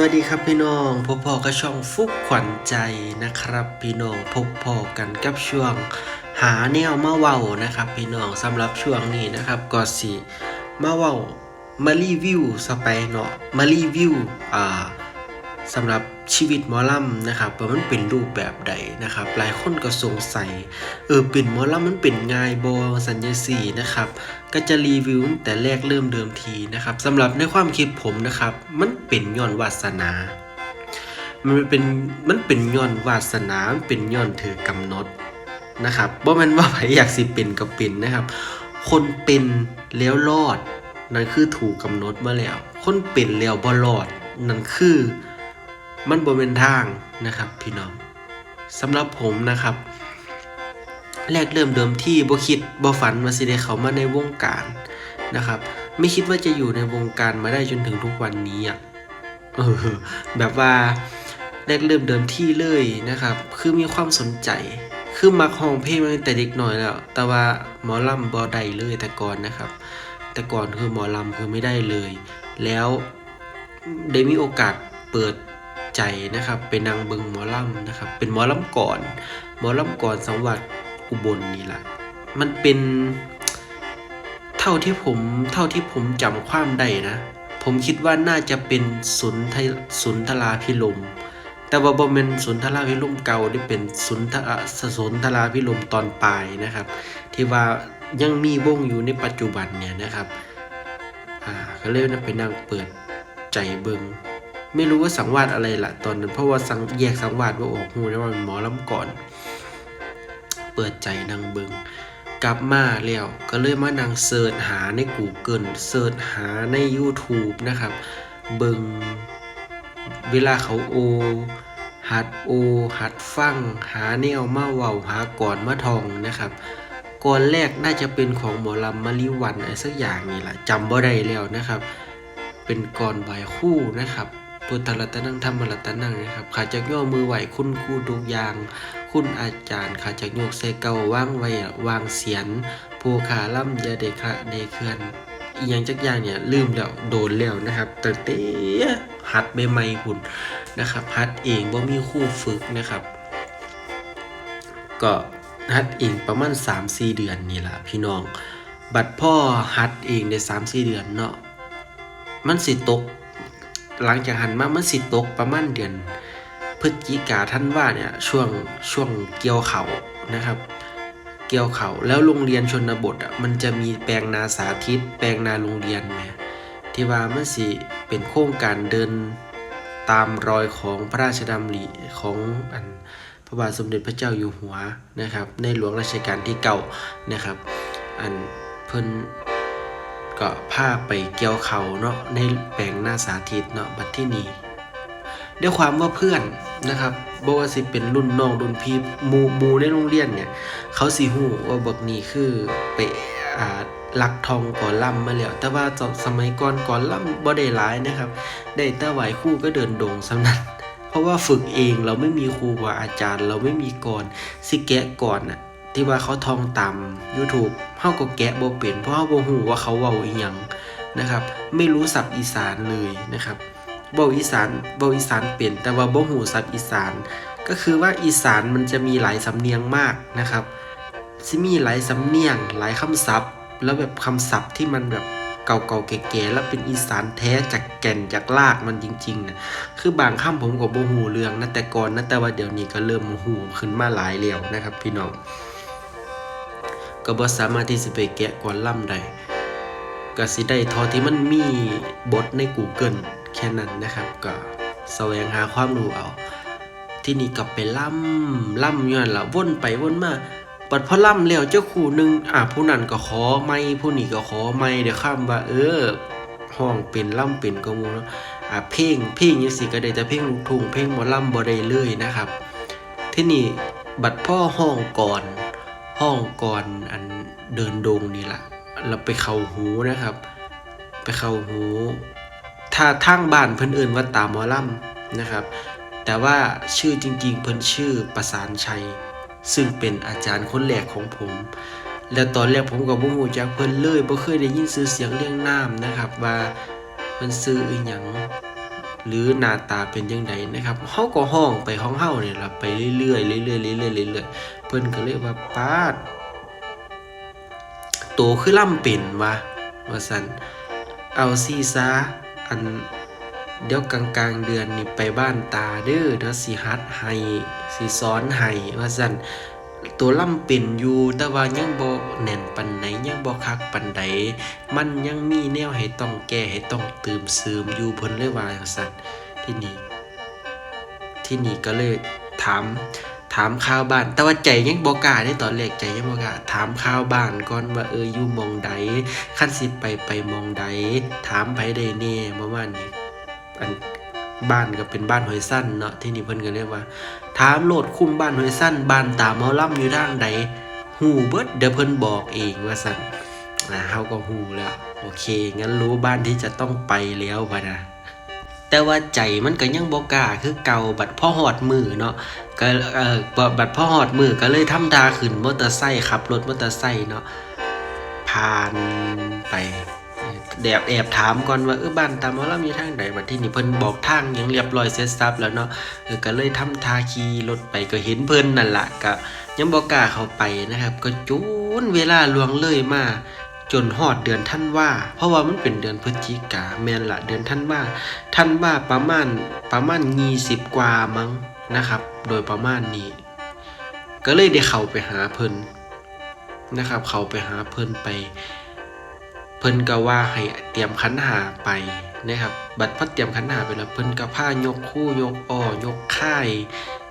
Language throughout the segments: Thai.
สวัสดีครับพี่น้องพบพอกับช่องฟุกขวัญใจนะครับ พี่น้องพบพอกันกับช่วง หาแนวมาเว้านะครับ พี่น้องสำหรับช่วงนี้นะครับก็สิมาเว้ามารีวิวสไปเนาะมารีวิวอ่า สำหรับชีวิตหมอลำนะครับว่ามันเป็นรูปแบบใดนะครับ หลายคนก็สงสัยเออเป็นหมอลำมันเป็นง่ายบอสัญญาสีนะครับก็จะรีวิวแต่แรกเริ่มเดิมทีนะครับสำหรับในความคิดผมนะครับ มันเป็นย้อนวาสนา มันเป็นมันเป็นย้อนวาสนามันเป็นย้อนถือกำหนดนะครับบ่แม่นว่าไผอยากสิเป็นก็เป็นนะครับ คนเป็นแล้วรอดนั่นคือถูกกำหนดมาแล้ว คนเป็นแล้วบ่รอดนั่นคือ มันบ่เป็นทางนะครับพี่น้องสำหรับผมนะครับ แรกเริ่มเดิมที่บ่คิดบ่ฝันว่าสิได้เข้ามาในวงการนะครับ ไม่คิดว่าจะอยู่ในวงการมาได้จนถึงทุกวันนี้อะเออแบบว่าแรกเริ่มเดิมที่เลยนะครับ คือมีความสนใจ คือมักห้องเพลงมาตั้งแต่เด็กหน่อยแล้ว แต่ว่าหมอลำบ่ได้เลยแต่ก่อนนะครับ แต่ก่อนคือหมอลำคือไม่ได้เลย แล้วได้มีโอกาสเปิด ใจนะครับเป็นนางเบิงหมอลำนะครับ เป็นหมอลำก่อนหมอลำก่อนสังวัดอุบลนี่แหละมันเป็นเท่าที่ผมเท่าที่ผมจำความได้นะ ผมคิดว่าน่าจะเป็นสุนทสุนทราพิลมแต่ว่าบ่แม่นสุนทราพิลมเก่าที่เป็นสุนทรสุนทราพิลมตอนปลายนะครับ ที่ว่ายังมีวงอยู่ในปัจจุบันเนี่ยนะครับอ่าก็เลยนะไปนั่งเปิดใจเบิง ไม่รู้ว่าสังวาสอะไรละตอนนั้นเพราะว่าสังแยกสังวาสว่าออกหูนะว่าเป็นหมอลำก่อน เปิดใจนั่งเบิงกลับมาแล้วก็เลยมานั่งเสิร์ชหาใน Google เสิร์ชหาใน YouTube นะครับ เบิงเวลาเขาโอ หัดโอ หัดฟัง หาแนวมาเว้าหาก่อนมาทองนะครับก่อนแรกน่าจะเป็นของหมอลำมะลิวันอะไรสักอย่างนี่แหละจำบ่ได้แล้วนะครับ เป็นก่อนไหวคู่นะครับ พุทธรัตนังธรรมรัตนังนะครับขาจากย่อมือไหวคุณครูทุกอย่าง คุณอาจารย์ขาจากโยกใส่เกาว่างไว้วางเสียนผู้ขาล่ำยาเดคระเดเคลื่อนอีหยังจักอย่างเนี่ยลืมแล้วโดนแล้วนะครับตั้งแต่หัดใหม่ๆหุ่นนะครับหัดเองบ่ามีคู่ฝึกนะครับ ก็หัดเองประมาณ 3-4 เดือนนี่แหละพี่น้อง บัดพ่อหัดเองได้3-4 เดือนเนาะมันสิตก หลังจากหันมามันสิตกประมาณเดือน พฤศจิกาท่านว่าเนี่ยช่วงช่วงเกี่ยวเขานะครับ เกี่ยวเขาแล้วโรงเรียนชนบทอะมันจะมีแปลงนาสาธิต แปลงนาโรงเรียนแหมที่ว่ามันสิเป็นโครงการเดินตามรอยของพระราชดำริของอันพระบาทสมเด็จพระเจ้าอยู่หัวนะครับ ในหลวงรัชกาลที่เก้านะครับ อันเพิ่น ก็พาไปเกี่ยวเขาเนาะในแปลงหน้าสาธิตเนาะบัดที่นี้ด้วยความว่าเพื่อนนะครับบ่ว่าสิเป็นรุ่นน้องรุ่นพี่มูมูในโรงเรียนเนี่ย เขาสิฮู้ว่าบักนี้คือไปอ่าลักทองก่อนล่ำมาแล้ว แต่ว่าสมัยก่อนก่อนล่ำบ่ได้หลายนะครับ ได้แต่ไหวคู่ก็เดินโดงสำนั้นเพราะว่าฝึกเองเราไม่มีครูกว่าอาจารย์ เราไม่มีก่อนสิแกะก่อนน่ะ ที่ว่าเขาทองตาม YouTube เฮาก็แกะบ่เป็นเพราะเฮาบ่ฮู้ว่าเขาเว้าอีหยังนะครับ ไม่รู้ศัพท์อีสานเลยนะครับเว้าอีสานเว้าอีสานเป็นแต่ว่าบ่ฮู้ศัพท์อีสาน ก็คือว่าอีสานมันจะมีหลายสำเนียงมากนะครับสิมีหลายสำเนียงหลายคำศัพท์ แล้วแบบคำศัพท์ที่มันแบบเก่าๆแก่ๆแล้วเป็นอีสานแท้จากแก่นจากรากมันจริงๆนะคือบางคำผมก็บ่ฮู้เรื่องนะแต่ก่อนนะแต่ว่าเดี๋ยวนี้ก็เริ่มฮู้ขึ้นมาหลายแล้วนะครับ พี่น้อง ก็บ่สามารถที่สิไปแกะก่อนล่ำได้ก็สิได้ทอที่มันมีบทใน Google แค่นั้นนะครับ ก็แสวงหาความรู้เอา ที่นี่ก็ไปล่ำล่ำย้อนละวนไปวนมาปัดพอล่ำแล้วเจ้าคู่หนึงอะผู้นั้นก็ขอไม่ผู้นี้ก็ขอไม่เดี๋ยวข้ามว่า เออห้องเป็นล่ำเป็นก็มูเนาะอะเพลงเพลงยังสิก็ได้แต่เพลงลูกทุ่งเพลงหมอล่ำบ่ได้เลยนะครับ ที่นี่บัดพ่อห้องก่อน ห้องก่อนอันเดินดงนี่แหละเราไปเข้าหูนะครับ ไปเข้าหู ถ้าทางบ้านเพิ่นเอิ้นว่าตาหมอลำนะครับ แต่ว่าชื่อจริงๆ เพิ่นชื่อประสานชัย ซึ่งเป็นอาจารย์คนแรกของผม แล้วตอนแรกผมก็บ่ฮู้จักเพิ่นเลยบ่เคยได้ยินชื่อเสียงเรียงนามนะครับ ว่าเพิ่นชื่ออีหยัง หรือหน้าตาเป็นยังไงนะครับเฮาก็ห้องไปของเฮาเนี่ยละไปเรื่อยๆเรื่อยๆเรื่อยๆเรื่อยๆเพิ่นก็เลยว่าป้าดโตคือล่ำเป็นวะว่าซั่นเอาซีซาอันเดี๋ยวกลางๆเดือนนี่ไปบ้านตาเด้อเดี๋ยวสิฮัดให้สิสอนให้ว่าซั่น ตัวล่ำเป็นอยู่แต่ว่ายังบ่แน่นปันใดยังบ่คักปันใดมันยังมีแนวให้ต้องแก้ให้ต้องเติมเสริมอยู่เพิ่นเลยว่าจังซั่นที่นี่ที่นี่ก็เลยถามถามข่าวบ้าน แต่ว่าใจยังบ่กล้าได้ตอนแรกใจยังบ่กล้าถามข่าวบ้านก่อนว่าเอออยู่มองใดคันสิไปไปมองใดถามไผได้แน่ประมาณนี้อัน บ้านก็เป็นบ้านหอยสั้นเนาะที่นี่เพิ่นก็เรียกว่า ถามโหลดคุ้มบ้านหอยสั้น บ้านตาเมาล่ำอยู่ทางใดหูเบิดเดี๋ยวเพิ่นบอกเองว่าสั่นอ่าเฮาก็หูแล้ว โอเค งั้นรู้บ้านที่จะต้องไปแล้วพะนะแต่ว่าใจมันก็ยังบ่กล้าคือเก่าบัดพ่อหอดมือเนาะก็เออบ่บัดพ่อหอดมือก็เลยทำตาขึ้นมอเตอร์ไซค์ขับรถมอเตอร์ไซค์เนาะผ่านไป แอบแอบถามก่อนว่าเออบ้านตามอลำอยู่ทางใดบัดที่นี่เพิ่นบอกทางยังเรียบร้อยเสร็จสับแล้วเนาะเออก็เลยทำทาขี่รถไปก็เห็นเพิ่นนั่นละก็ยังบ่กล้าเข้าไปนะครับ ก็จูนเวลาล่วงเลยมาจนฮอดเดือนท่านว่า เพราะว่ามันเป็นเดือนพฤศจิกาแม่นละเดือนท่านว่าท่านว่าประมาณประมาณ20กว่ามั้งนะครับ โดยประมาณนี้ ก็เลยได้เข้าไปหาเพิ่นนะครับ เข้าไปหาเพิ่นไป เพิ่นก็ว่าให้เตรียมขันหาไปนะครับ บัดพอเตรียมขันหาไปแล้วเพิ่นก็พายกคู่ยกอ้อยกค่าย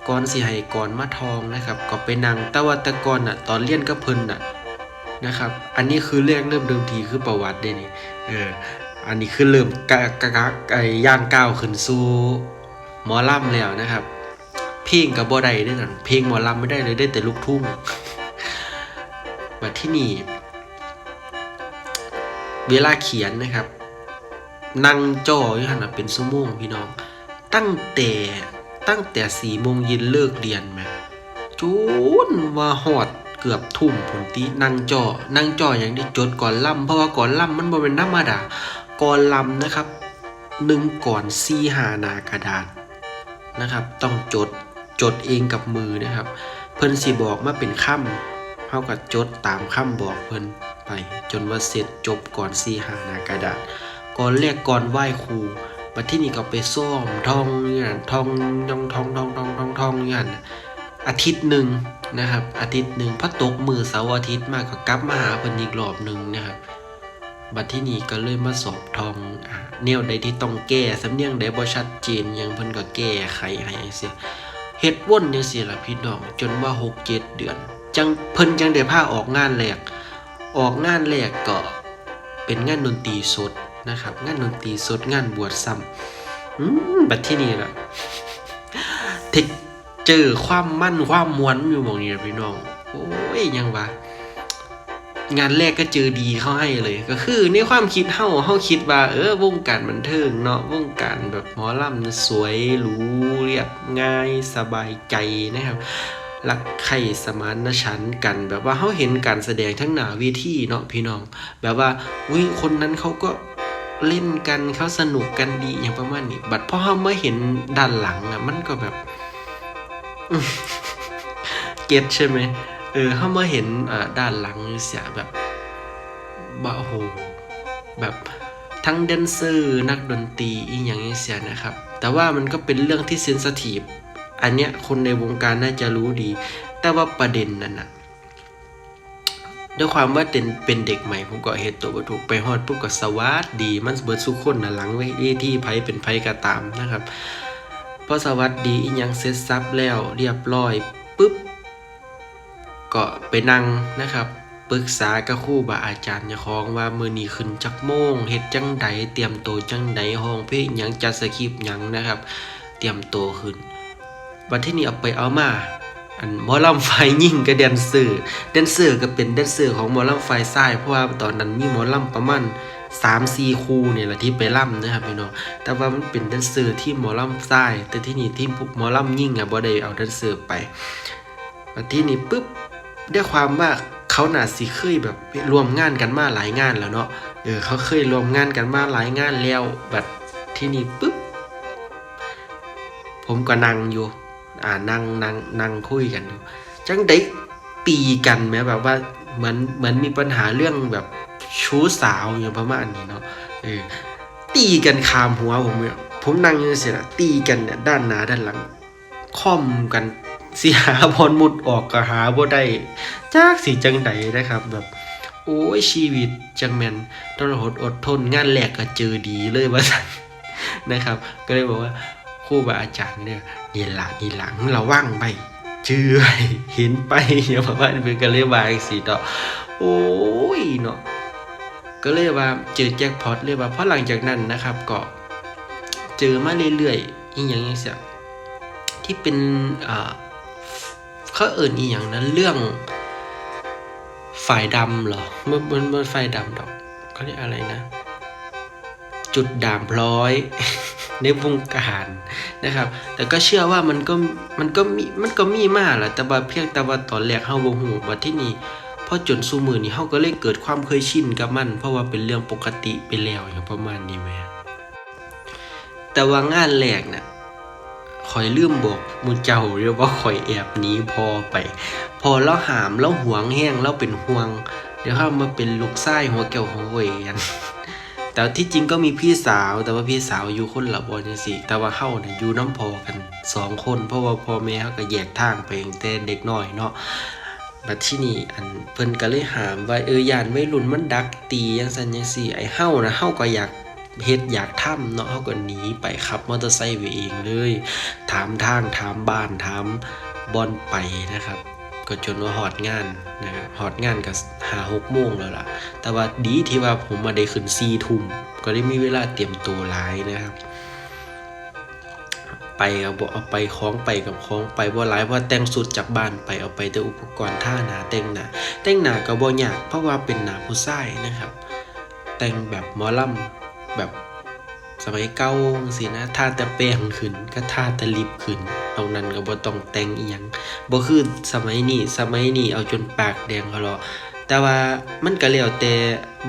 ก่อนสิให้ก่อนมาทองนะครับ ก็ไปนั่งต่ว่าแต่ก่อนน่ะตอนเรียนกับเพิ่นน่ะนะครับ อันนี้คือเรื่องเริ่มเดิมทีคือประวัติเด้นี่เอออันนี้คือเริ่มกะกะกะไอย่างก้าวขึ้นสู่หมอลำแล้วนะครับ เพลงกับบ่ได้ด้อนั่นเพลงหมอลำไม่ได้เลยได้แต่ลูกทุ่งบัดที่นี่ เวลาเขียนนะครับ นั่งจ่ออยู่หันเป็นชั่วโมงพี่น้อง ตั้งแต่ตั้งแต่สี่โมงเย็นเลิกเรียนไหมจูนว่าหอดเกือบทุ่มผลตีนั่งจ่อนั่งจ่ออย่างที่จดก่อนล่ำเพราะว่าก่อนล่ำมันบ่เป็นธรรมดาก่อนล่ำนะครับหนึ่งก่อนซีหานากระดาษนะครับ ต้องจดจดเองกับมือนะครับ เพิ่นสิบอกมาเป็นค่ำเฮาก็จดตามค่ำบอกเพิ่น ไป จนว่าเสร็จจบก่อนซีหานากระดาษ ก่อนแรกก่อนไหว้ครูบัดที่นี่ก็ไปซ่อมท่องเนี่ยท่องท่องท่องท่องท่องท่องท่องเนี่ยอาทิตย์หนึ่งนะครับ อาทิตย์หนึ่งพระตกมือเสาร์อาทิตย์มากก็กลับมาหาเพิ่นอีกรอบหนึ่งนะครับบัดที่นี่ก็เลยมาสอบทองอ่าแนวใดที่ต้องแก้สำเนียงใดบ่ชัดเจนยังเพิ่นก็แก้ไขให้จังซี่เฮ็ดว่นจังซี่ล่ะพี่น้องจนว่า6 7เดือน จังเพิ่นจังได้พาออกงานแรก ออกงานแรกก็เป็นงานดนตรีสดนะครับ งานดนตรีสดงานบวชซ้ำอืมบัดที่นี่ละเทคเจอความมั่นความมวนอยู่มองนี้พี่น้อง โอ้ยยังวะงานแรกก็เจอดีเข้าให้เลย ก็คือในความคิดเฮาเฮาคิดว่า เออวงการบันเทิงเนาะวงการแบบหมอลำสวยหรูเรียบง่ายสบายใจนะครับ รักใครสมานฉันกัน แบบว่าเฮาเห็นการแสดงทั้งหนาเวทีเนาะพี่น้อง แบบว่าอุ้ยคนนั้นเขาก็เล่นกันเขาสนุกกันดีอย่างประมาณนี้บัดพอเฮามาเห็นด้านหลังอะ มันก็แบบเก็ตใช่ไหมเออเข้ามาเห็นอ่าด้านหลังเสียแบบบะโหแบบทั้งแดนเซอร์นักดนตรีอีกอย่างนี้เสียนะครับ แต่ว่ามันก็เป็นเรื่องที่เซนสทีฟ อันเนี้ยคนในวงการน่าจะรู้ดี แต่ว่าประเด็นนั้นนะด้วยความว่าเป็นเป็นเด็กใหม่ผมก็เหตุตัวบ่ถูไปฮอดปุ๊บก็สวัสดี มันเบิดสุกคนนะหลังเวทีไผเป็นไผก็ตามนะครับพอสวัสดีอียังเสร็จสับแล้วเรียบร้อยปุ๊บก็ไปนั่งนะครับปรึกษากับครูบาอาจารย์เจ้าของว่ามือนีขึ้นจักโมงเฮ็ดจังใดเตรียมตัวจังใดห้องเพลงยังจัดสคริปยังนะครับ เตรียมตัวขึ้น วันที่นี้เอาไปเอามา อันหมอลำไฟยิ่งกับแดนเซอร์แดนเซอร์ก็เป็นแดนเซอร์ของหมอลำไฟซ้ายเพราะว่าตอนนั้นมีหมอลำประมาณ3 4คู่เนี่ยแหละที่ไปล่ำนะครับพี่น้องแต่ว่ามันเป็นแดนเซอร์ที่หมอลำซ้ายแต่ที่นี่ที่หมอลำยิ่งอะบ่ได้เอาแดนเซอร์ไปวันที่นี้ปุ๊บได้ความว่าเขาหน่าสิเคยแบบรวมงานกันมาหลายงานแล้วเนาะเออเขาเคยรวมงานกันมาหลายงานแล้วแบบที่นี่ปุ๊บผมก็นั่งอยู่ อ่านั่งนั่งนั่งคุยกันอยู่จังได้ตีกันไหมแบบว่าเหมือนเหมือนมีปัญหาเรื่องแบบชู้สาวอย่างประมาณนี้เนาะเออตีกันคามหัวผมเนี่ยผมนั่งอยู่เสียนะตีกันเนี่ยด้านหน้าด้านหลังค่อมกันสิหาบอลมุดออกก็หาบ่ได้จากสิจังใดนะครับ แบบ โอ้ยชีวิตจังแมนต้องอดอดทนงานแรกก็เจอดีเลยว่าสันนะครับ ก็เลยบอกว่า ครูบาอาจารย์เนี่ยนี่ละนี่หลังเราว่างไปเชื่อเห็นไปอย่ามาว่าเป็นกันเลยว่าอีกสีดอกโอ้ยเนาะก็เลยว่าเจอแจ็คพอตเลยว่าเพราะหลังจากนั้นนะครับก็เจอมาเรื่อยๆอีกอย่างเงี้ยเสียที่เป็นเขาเอ่นอีกอย่างนั้นเรื่องฝ่ายดำเหรอมันมันมันฝ่ายดำดอกเขาเรียกอะไรนะ จุดด่างพร้อย ในวงการนะครับ แต่ก็เชื่อว่ามันก็มันก็มีมันก็มีมากแหละแต่ว่าเพียงแต่ว่าตอนแรกเฮาบ่ฮู้ว่าที่นี่พอจนสู่มือนี้เฮาก็เลยเกิดความเคยชินกับมัน เพราะว่าเป็นเรื่องปกติไปแล้วอย่างประมาณนี้แหม่แต่ว่างานแรกน่ะข่อยลืมบอกหมูเจ้าเรียกว่าข่อยแอบหนีพอไป พอเราหามเราหวงแห้งเราเป็นห่วง เดี๋ยวเข้ามาเป็นลูกไส้หัวแก้วหัวเวยัน แต่ที่จริงก็มีพี่สาว แต่ว่าพี่สาวอยู่คนละบอจังสิแต่ว่าเข้าเนี่ยอยู่น้ำพอกันสองคน เพราะว่าพ่อแม่เขาก็แยกทางไปตั้งแต่เด็กน้อยเนาะบัดที่นี่อันเพิ่นก็เลยหามว่าเออยานวัยรุ่นมันดักตีจังซั่นจังซี่ไอ้เฮานะเฮาก็อยากเฮ็ดอยากทำเนาะเฮาก็หนีไปขับมอเตอร์ไซค์ไปเองเลย ถามทางถามบ้านถามบอนไปนะครับ ก็จนว่าฮอดงานนะครับฮอดงานก็หาหกโมงแล้วล่ะ แต่ว่าดีที่ว่าผมมาได้ขึ้นซีทุ่มก็ได้มีเวลาเตรียมตัวหลายนะครับ ไปเอาบ่เอาไปคล้องไปกับคล้องไปบ่หลายเพราะแต่งสุดจากบ้านไปเอาไปแต่อุปกรณ์ท่าหนาแต่งหนาแต่งหนาก็บ่ยากเพราะว่าเป็นหนาผู้ชายนะครับ แต่งแบบมอลำแบบ สมัยเก่าสินะท่าแต่แป้งขึ้นก็ท่าแต่ลิปขึ้นตรงนั้นก็บ่ต้องแต่งอีหยังบ่คือสมัยนี้สมัยนี้เอาจนปากแดงเขาหรอแต่ว่ามันก็แล้วแต่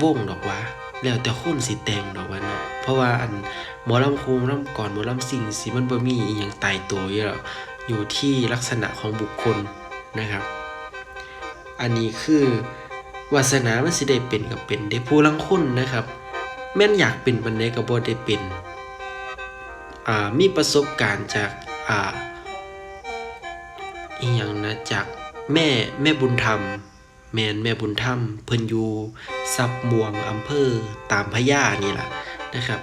วงดอกว่าแล้วแต่คนสิแต่งดอกว่าเนาะเพราะว่าอันหมอลำโคงลำก่อนหมอลำสิ่งสิมันบ่มีอีหยังตายตัวอยู่แล้วอยู่ที่ลักษณะของบุคคลนะครับ อันนี้คือวาสนามันสิได้เป็นกับเป็นได้ผู้ลังคนนะครับ แม่นอยากเป็นปันใดก็บ่ได้เป็นอ่ามีประสบการณ์จากอ่าอีหยังนะจากแม่แม่บุญธรรม แม่นแม่บุญธรรม เพิ่นอยู่ซับม่วงอำเภอตามพระยานี่ล่ะนะครับ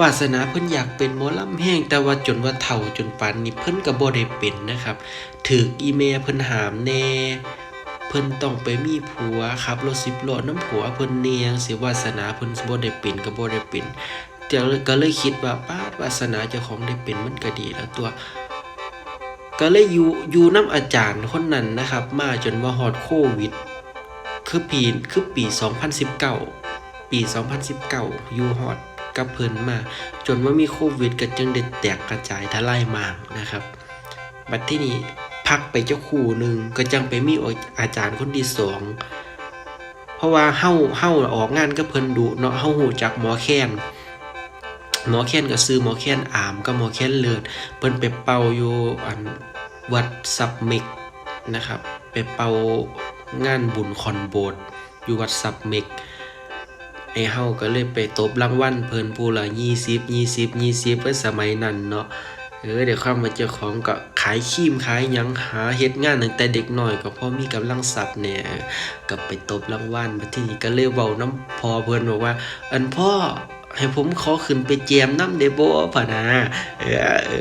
วาสนาเพิ่นอยากเป็นหมอลำแห้งแต่ว่าจนว่าเฒ่าจนปานนี้เพิ่นก็บ่ได้เป็นนะครับถูกอีเมลเพิ่นหามแน่ เพิ่นต้องไปมีผัวขับรถสิบล้อน้ำผัวเพิ่นเนียงสิวาสนาเพิ่นบ่ได้เป็นก็บ่ได้เป็นเดี๋ยวก็เลยคิดว่าป้าดวาสนาเจ้าของได้เป็นมันก็ดีแล้วตัว ก็เลยอยู่อยู่น้ำอาจารย์คนนั้นนะครับ มาจนว่าฮอดโควิด คือปีคือปี 2019 ปี 2019 อยู่ฮอดกับเพิ่นมา จนว่ามีโควิดก็จึงได้แตกกระจายทลายมากนะครับ บัดที่นี้ พักไปเจ้าคู่หนึ่งก็จังไปมีอาจารย์คนที่สองเพราะว่าเฮ้าเฮ้าออกงานก็เพิ่นดุเนาะเฮ้าหูจักหมอแค้นหมอแค้นก็ซื้อหมอแค้นอามกับหมอแค้นเลิศเพิ่นไปเป่าอยู่อันวัดซับเมกนะครับไปเป่างานบุญคอนโบสถ์อยู่วัดซับเมกไอ้เฮาก็เลยไปตบรางวัลเพิ่นผู้ละ20 20 20เพิ่นสมัยนั้นเนาะ เออเดี๋ยวข้ามาเจ้าของก็ขายครีมขายยังหาเฮ็ดงานตั้งแต่เด็กหน้อยก็พอมีกำลังทรัพย์เนี่ยก็ไปตบรางวัลมาที่นี่ก็เลยเว้าน้ำพอเพิ่นบอกว่า อันพ่อให้ผมขอขึ้นไปแจมน้ำเดโบพะนะเอ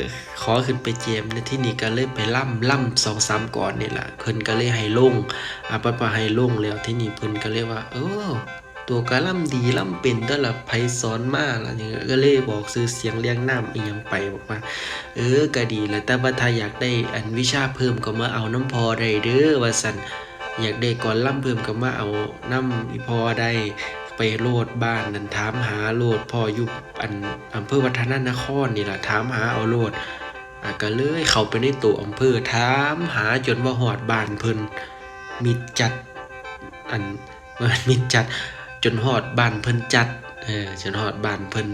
อขอขึ้นไปแจมในที่นี่ก็เลยไปล่ำล่ำสองสามก่อนนี่แหละเพิ่นก็เลยให้ลงอะปะปะให้ลงแล้วที่นี่เพิ่นก็เลยว่า เออ ตัวกะล่ำดีล่ำเป็นต่ละไผสอนมาแล้วนี่ก็เลยบอกซื้อเสียงเรียงน้ำอีหยังไปบอกว่า เออก็ดีแหล้วแต่ว่าถ้าอยากได้อันวิชาเพิ่มก็มาเอาน้ำพอได้เด้อว่าสันอยากได้ก่อนล่ำเพิ่มก็มาเอาน้ำอีพอได้ไปโลดบ้านนั่นถามหาโลดพออยู่อันอำเภอวัฒนนครนี่แหละถามหาเอาโลดอะก็เลยเข้าไปในตัวอำเภอถามหาจนว่าหอดบ้านเพิ่นมิดจัดอันมันมิดจัด จนหอดบ้านเพิ่นจัดเออจนหอดบ้านเพิ่น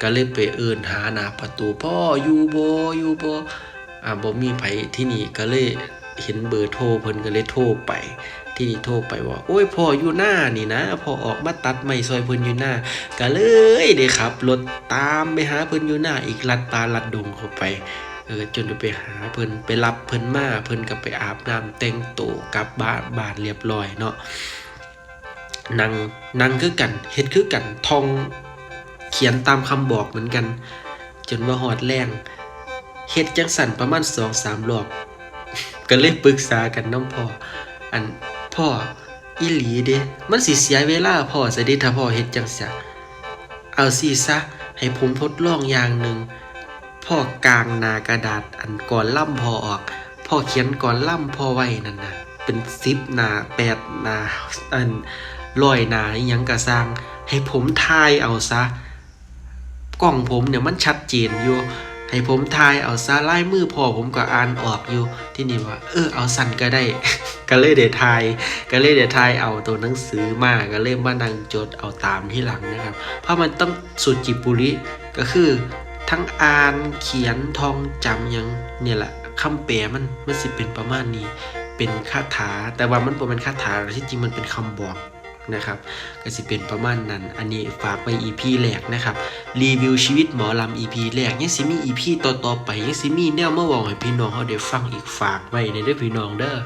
ก็เลยไปเอิ้นหาหน้าประตูพ่ออยู่บ่อยู่บ่อ่าบ่มีไผที่นี่ก็เลยเห็นเบอร์โทรเพิ่นก็เลยโทรไป ที่นี่โทรไปว่าโอ้ยพ่ออยู่หน้านี่นะพ่อออกมาตัดไม้ซอยเพิ่นอยู่หน้าก็เลยได้ขับรถตามไปหาเพิ่นอยู่หน้าอีกลัดป่าลัดดงเข้าไปเออจนไปหาเพิ่นไปรับเพิ่นมาเพิ่นก็ไปอาบน้ำแต่งตัวกลับบ้านบ้านเรียบร้อยเนาะ นังนังคือกันเฮ็ดคือกันทองเขียนตามคำบอกเหมือนกัน จนว่าฮอดแรงเฮ็ดจังสั่นประมาณ2-3รอบก็เลยปรึกษากันน้องพ่ออันพ่ออีหลีเด้มันสิเสียเวลาพ่อซะเด้ถ้าพ่อเฮ็ดจังซี่เอาสิซะให้ผมทดลองอย่างหนึ่งพ่อกลางหนากระดาษอันก่อนล่ำพอออกพ่อเขียนก่อนล่ำพ่อไว้นั่นนะเป็นซิปหนาแปดหนาอัน ร้อยหนาอยังกระสร้างให้ผมทายเอาซะ กล้องผมเนี่ยมันชัดเจนอยู่ ให้ผมทายเอาซะลายมือพอผมก็อ่านออกอยู่ ที่นี่ว่า เออเอาสั่นก็ได้ ก็เลยเดี๋ยวทายก็เลยเดี๋ยวทายเอาตัวหนังสือมาก็เลยมานั่งจดเอาตามที่หลังนะครับ เพราะมันต้องสุจิปุริก็คือทั้งอ่านเขียนทองจำยังเนี่ยแหละคำแปลมันมันสิเป็นประมาณนี้เป็นคาถา แต่ว่ามันบ่เป็นคาถาที่จริงมันเป็นคำบอก นะครับก็สิเป็นประมาณนั้น อันนี้ฝากไว้ EP แรกนะครับ รีวิวชีวิตหมอลำ EP แรกยังสิมี EP ต่อๆไปยังสิมีแนวมาเว้าให้พี่น้องเขาได้ฟังอีกฝากไว้ในเด้อพี่น้องเด้อ